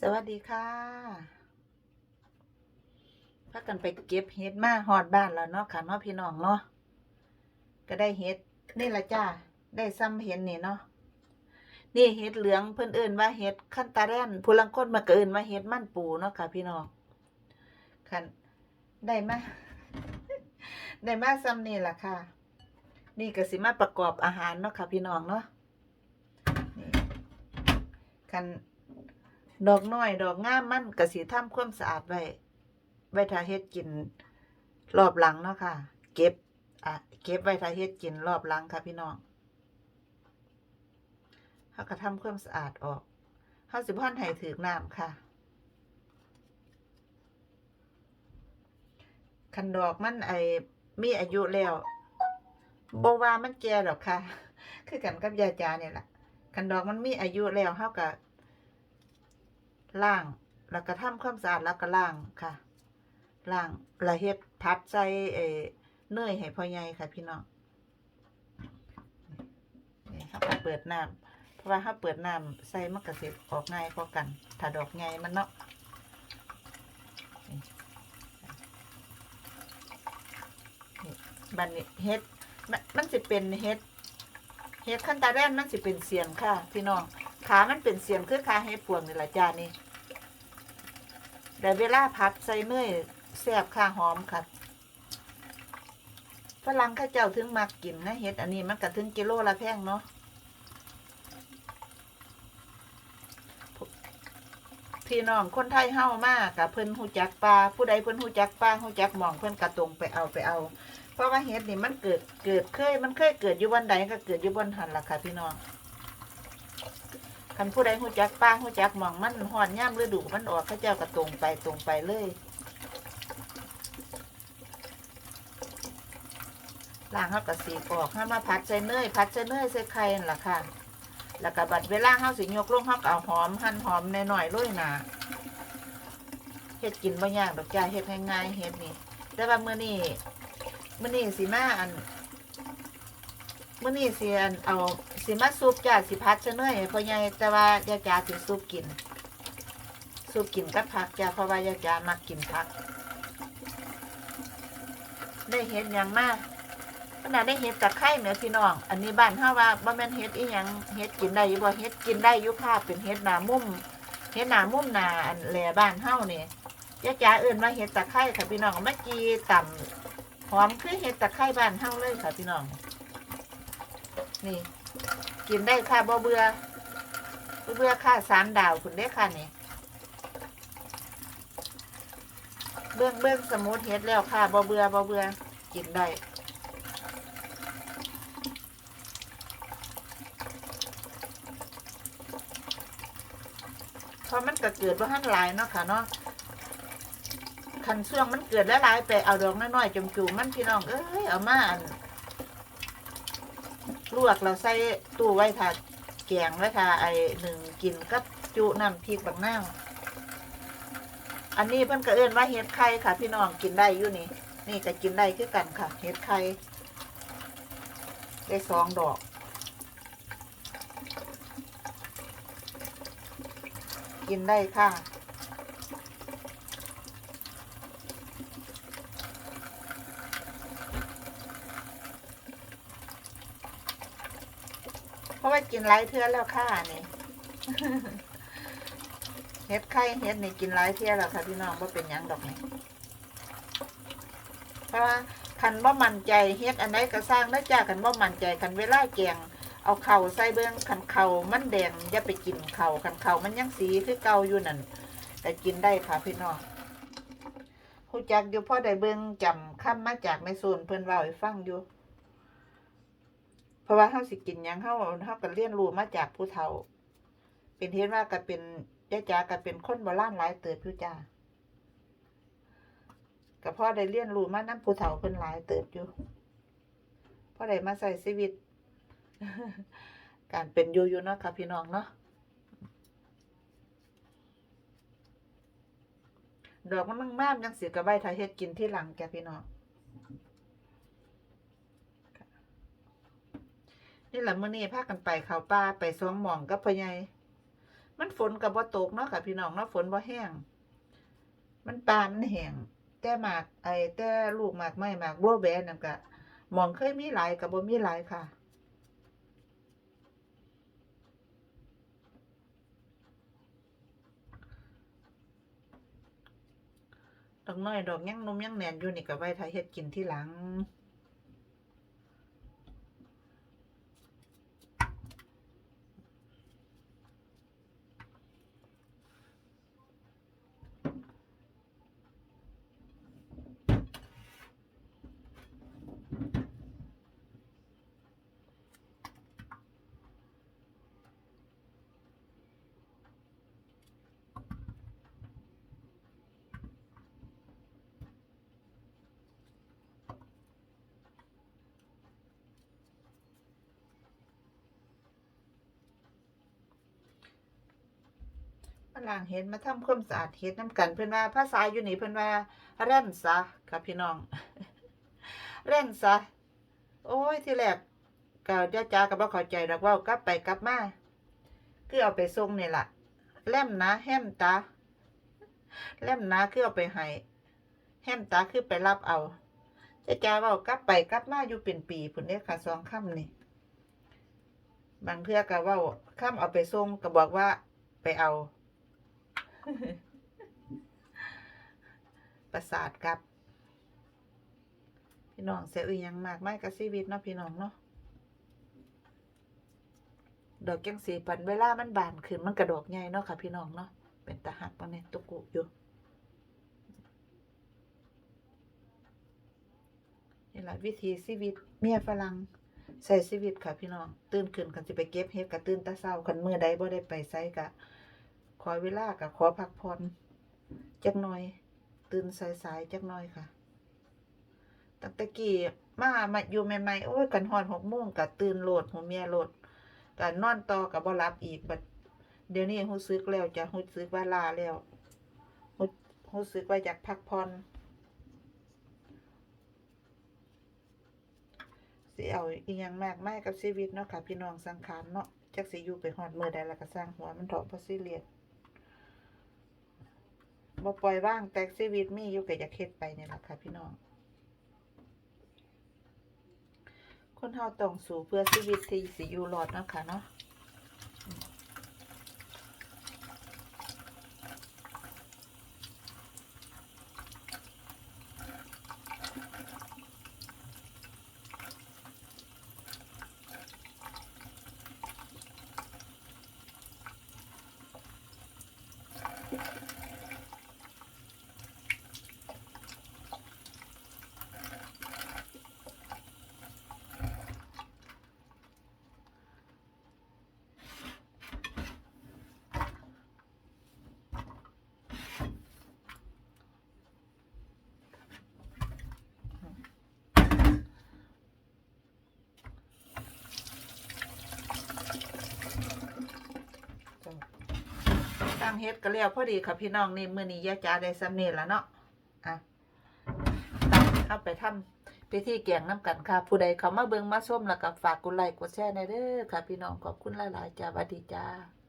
สวัสดีค่ะพากันไปเก็บเห็ดมาฮอดบ้านแล้วเนาะค่ะเนาะพี่น้องเนาะก็ได้เห็ดนี่ละจ้าได้ซ้ำเห็นนี่เนาะนี่เห็ดเหลืองเพิ่นเอิ้นว่าเห็ดขั้นตาแรนผู้ลังคนมาเอิ้นว่าเห็ดมันปูเนาะค่ะ พี่น้องคันได้มาได้มาซ้ำนี่ล่ะค่ะ นี่ก็สิมาประกอบอาหารเนาะค่ะ พี่น้องเนาะนี่คัน ดอกน้อย ดอกงามมันก็สิทำความสะอาดไว้ ไว้ถ้าเฮ็ดกิน รอบหลังเนาะค่ะ เก็บ อะ เก็บไว้ถ้าเฮ็ดกินรอบหลังค่ะพี่น้องเฮาก็ทำความสะอาดออกเฮาสิบ่ทันให้ถึกน้ำค่ะ คันดอกมันไอมีอายุแล้วบ่ว่ามันแก่ดอกค่ะ คือกันกับยาจาเนี่ยล่ะคันดอกมันมีอายุแล้วเฮาก็ ล่าง แล้วก็ทำความสะอาดแล้วก็ล่างค่ะล่างละเฮ็ดพัดใส่เอเนยให้พ่อใหญ่ค่ะ พี่น้องนี่เขาก็เปิดน้ำเพราะว่าถ้าเปิดน้ำใส่มันก็สิออกง่ายกว่ากัน ถ้าดอกใหญ่มันเนาะบัดนี้เฮ็ดมันมันสิเป็นเฮ็ดเฮ็ดขั้นตาแรกมันสิเป็นเสียนค่ะ พี่น้องขามันเป็นเสียนคือขาเฮ็ดปวงนี่ล่ะจ้านี่ แต่เวลาผัดใส่เนยแซ่บค่าหอมค่ะฝรั่งข้าเจ้าถึงมักกินนะเฮ็ดอันนี้มันก็ถึงกิโลละแพงเนาะพี่น้องคนไทยเฮามากกับเพิ่นหูจักปลาผู้ใดเพิ่นหูจักปลาหูจักหมองเพิ่นกระตรงไปเอาไปเอา เพราะว่าเฮ็ดนี่มันเกิดเกิดเคยมันเคยเกิดอยู่บนใดก็เกิดอยู่บนหันล่ะค่ะพี่น้อง คันผู้ใดหูจักป้าหูจักหมองมันหอนย่ำฤดูมันออกข้าเจ้าก็ตรงไปตรงไปเลยล้างเขาก็สีกออกห้ามาพัดใส่เนยพัดใส่เนยใส่ไข่นั่นล่ะค่ะ แล้วก็บัดเวลาเขาสิยกลงเขาก็เอาหอมหั่นหอมหน่อยๆโรยหนาเฮ็ดกินบ่ยากดอกจ้าเฮ็ดง่ายๆเฮ็ดนี่แต่ว่ามื้อนี้มื้อนี้สิมาอัน มื่อนี้เสิอันเอาสิมาซุปจ้าสิพัดจะเนื่อยพ่อใหญ่แต่ว่ายาจาสิซุปกินซุปกินกับผักจ้าเพราะว่ายาจามักกินผัก ได้เห็ดหยังมากขนาดได้เห็ดตะไคร้เหนือพี่น้อง อันนี้บ้านเฮาว่าบ่แม่นเห็ดอีหยังเห็ดกินได้อยู่บ่เห็ดกินได้อยู่ค่ะเป็นเห็ดหนามุ่มเห็ดหนามุ่มหนาอันแหล่บ้านเฮานี่ยาจาเอื่นว่าเห็ดตะไคร้ค่ะพี่น้องเมื่อกี้ต่ำหอมคือเห็ดตะไคร้บ้านเฮาเลยค่ะพี่น้อง นี่ กินได้ค่ะบ่เบื่อบ่เบื่อค่ะสามดาวคุณได้ค่ะนี่เบื้องเบื้องสมุดเฮ็ดแล้วค่ะบ่เบื่อบ่เบื่อกินได้เพราะมันก็เกิดว่าหันหลายเนาะค่ะเนาะคันช่วงมันเกิดแล้วหลายไปเอาดอกน้อยๆจุ่มๆมันพี่น้องเอ้ยเอามาอัน ลวกเราใส่ตู้ไว้ถ้าแกงไว้ถ้าไอหนึ่งกินกับจุน้ำพริกบางนาอันนี้เพิ่นก็เอื้นว่าเห็ดไข่ค่ะ พี่น้องกินได้อยู่นี่ นี่ก็กินได้คือกันค่ะ เห็ดไข่ได้สองดอกกินได้ค่ะ ราะว่ากินหลายเทื่อแล้วค่ะนี่เฮ็ดไข่เฮ็ดนี่กินหลายเทื่อแล้วค่ะพี่น้องว่าเป็นยังดอกนี่เพราะว่าคันบ่มั่นใจเฮ็ดอันใดก็สร้างนะจ้าคันบ่มั่นใจคันเวลาแกงเอาเข่าใส่เบิ่งคันเข่ามันแดงอย่าไปกินเข่าคันเข่ามันยังสีคือเก่าอยู่นั่นแต่กินได้ค่ะพี่น้องฮู้จักอยู่พ่อได้เบิ่งจำคำมาจากแม่ซูนเพิ่นเว้าให้ฟังอยู่ เพราะว่าเฮาสิกินหยังเฮาเฮาก็เรียนรู้มาจากผู้เฒ่า เป็นเห็นว่าก็เป็นยายจ๋าก็เป็นคนโบราณหลายเติบอยู่จ้าก็พ่อได้เรียนรู้มานํผู้เฒ่าเพิ่นหลายเติบอยู่พ่อได้มาใส่ชีวิต การเป็นอยู่อยู่เนาะค่ะพี่น้องเนาะดอกมันงามๆจังเสิก็ไว้ถ้าเฮ็ดกินที่หลังแกพี่น้อง นี่แหละมื้อนี้พากันไปเขาป่าไปสองหม่องกับพ่อใหญ่มันฝนกับบ่ตกเนาะค่ะพี่น้องเนาะฝนบ่แห้ง มันปลามันแห้งแต่หมากไอ้แต่ลูกหมากไม้หมากบัวแบนนั่นก็หมองเคยมีหลายกับบ่มีหลายค่ะดอกน้อยดอกยังนมยังแหนนอยู่นี่ก็ไว้ถ้าเฮ็ดกินที่หลัง มาล้างเห็ดมาทำความสะอาดเห็ดน้ำกันเพิ่นว่าภาษาอยู่นี่เพิ่นว่าแร่นซะครับพี่น้องแร่นซะโอ้ยที่แรกก็เดี๋ยวจ้าก็บ่เข้าใจดอกเว่ากลับไปกลับมาคือเอาไปส่งนี่ล่ะแล่มนะแฮมตาแล่มนะคือเอาไปให้แฮมตาคือไปรับเอาเจ้าจ้าเว้ากลับไปกลับมาอยู่เป็นปีพุ่นเด้ค่ะสองค่ำนี่บางเทื่อก็ว้าค่ำเอาไปส่งก็บอกว่าไปเอา ประสาทครับ พี่น้องเสียอียังมากไม่กับชีวิตเนาะพี่น้องเนาะดอกจังสีปันเวลามันบานขึ้นมันกระดอกใหญ่เนาะค่ะพี่น้องเนาะเป็นตาหักปะเนี่ยตุกุอยู่นี่แหละวิธีชีวิตเมียฝรั่งใส่ชีวิตค่ะพี่น้อง ตื่นขึ้นกันสิไปเก็บเห็ดกับตื่นตาเศร้าคันมือใดบ่ได้ไปไสกะ ขอเวลากับขอพักผ่อนจักหน่อย ตื่นสายๆจักหน่อยค่ะตั้งแต่กี้มามาอยู่ใหม่ๆโอ้ยกันฮอดหกโมงกับตื่นโหลดหัวเมียโหลดกันนอนต่อกับบ่หลับอีกบัดเดี๋ยวนี้รู้สึกแล้วจะรู้สึกว่าลาแล้วรู้รู้สึกว่าอยากพักผ่อนสิเอาอีหยังมากมายกับชีวิตเนาะค่ะพี่น้องสังขารเนาะจักสิอยู่ไปฮอดมือใดแล้วก็สร้างหัวมันเถาะบ่ซีเรียส บ่ปล่อยว่างแต่ชีวิตมีอยู่ก็อยากเฮ็ดไปเนี่ยแหละค่ะพี่น้อง คนเฮาต้องสู้เพื่อชีวิตที่สิอยู่รอดเนาะค่ะเนาะ ตั้งเฮ็ดก็แล้วพอดีค่ะพี่น้องนี่มื้อนี้ยายจ๋าได้สำเร็จแล้วเนาะอะตักเอาไปทำพิธีแกงน้ำกันค่ะ ผู้ใดเขามาเบิ่งมาชมแล้วก็ฝากกดไลค์กดแชร์ในเด้อค่ะ พี่น้องขอบคุณหลายๆจ้าสวัสดีจ้า